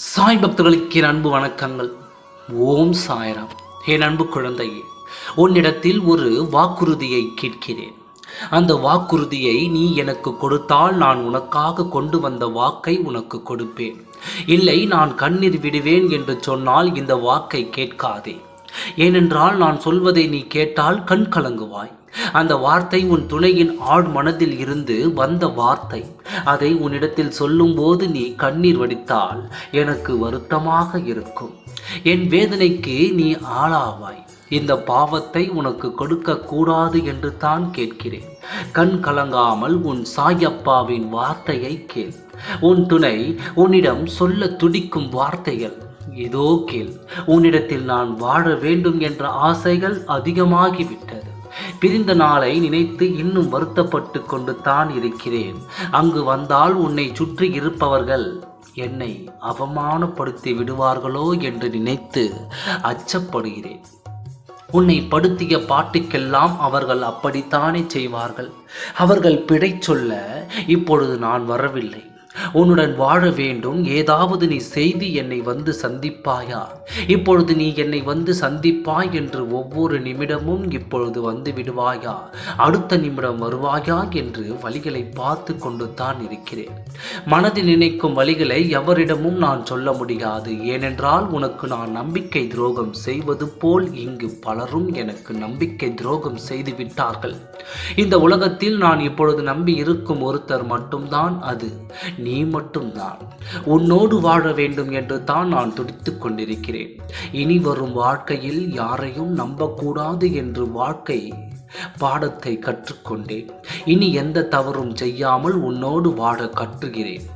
சாய் பக்தர்களுக்கு என் அன்பு வணக்கங்கள். ஓம் சாய்ராம். என் அன்பு குழந்தையே உன்னிடத்தில் ஒரு வாக்குறுதியை கேட்கிறேன். அந்த வாக்குறுதியை நீ எனக்கு கொடுத்தால் நான் உனக்காக கொண்டு வந்த வாக்கை உனக்கு கொடுப்பேன். இல்லை நான் கண்ணீர் விடுவேன் என்று சொன்னால் இந்த வாக்கை கேட்காதே. ஏனென்றால் நான் சொல்வதை நீ கேட்டால் கண் கலங்குவாய். அந்த வார்த்தை உன் துணையின் ஆழ் மனதில் இருந்து வந்த வார்த்தை. அதை உன்னிடத்தில் சொல்லும்போது நீ கண்ணீர் வடித்தால் எனக்கு வருத்தமாக இருக்கும். என் வேதனைக்கு நீ ஆளாவாய். இந்த பாவத்தை உனக்கு கொடுக்க கூடாது என்று தான் கேட்கிறேன். கண் கலங்காமல் உன் சாயப்பாவின் வார்த்தையை கேள். உன் துணை உன்னிடம் சொல்ல துடிக்கும் வார்த்தைகள். இதோ கேள் உன்னிடத்தில் நான் வாழ வேண்டும் என்ற ஆசைகள் அதிகமாகிவிட்டது பிரிந்த நாளை நினைத்து இன்னும் வருத்தப்பட்டு கொண்டு தான் இருக்கிறேன். அங்கு வந்தால் உன்னை சுற்றி இருப்பவர்கள் என்னை அவமானப்படுத்தி விடுவார்களோ என்று நினைத்து அச்சப்படுகிறேன். உன்னை படுத்திய பாட்டுக்கெல்லாம் அவர்கள் அப்படித்தானே செய்வார்கள். அவர்கள் பிழை சொல்ல இப்பொழுது நான் வரவில்லை. உன்னுடன் வாழ வேண்டும். ஏதாவது நீ செய்து என்னை வந்து சந்திப்பாயா? இப்பொழுது நீ என்னை வந்து சந்திப்பாய் என்று ஒவ்வொரு நிமிடமும் இப்பொழுது வந்து விடுவாயா? அடுத்த நிமிடம் வருவாயா என்று வழிகளை பார்த்து கொண்டு தான் இருக்கிறேன். மனதில் நினைக்கும் வழிகளை எவரிடமும் நான் சொல்ல முடியாது. ஏனென்றால் உனக்கு நான் நம்பிக்கை துரோகம் செய்வது போல் இங்கு பலரும் எனக்கு நம்பிக்கை துரோகம் செய்து விட்டார்கள். இந்த உலகத்தில் நான் இப்பொழுது நம்பி இருக்கும் ஒருத்தர் மட்டும்தான் அது. நீ மட்டும்தான். உன்னோடு வாழ வேண்டும் என்று தான் நான் துடித்துக் கொண்டிருக்கிறேன். இனி வரும் வாழ்க்கையில் யாரையும் நம்பக்கூடாது என்று வாழ்க்கை பாடத்தை கற்றுக்கொண்டேன். இனி எந்த தவறும் செய்யாமல் உன்னோடு வாழ கற்றுகிறேன்.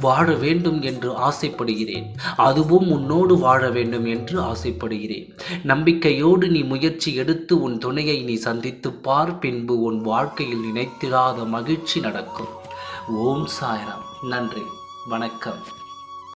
வாழ வேண்டும் என்று ஆசைப்படுகிறேன். அதுவும் உன்னோடு வாழ வேண்டும் என்று ஆசைப்படுகிறேன். நம்பிக்கையோடு நீ முயற்சி எடுத்து உன் துணையை நீ சந்தித்து பார். பின்பு உன் வாழ்க்கையில் நினைத்திராத மகிழ்ச்சி நடக்கும். ஓம் சாய்ராம். நன்றி. வணக்கம்.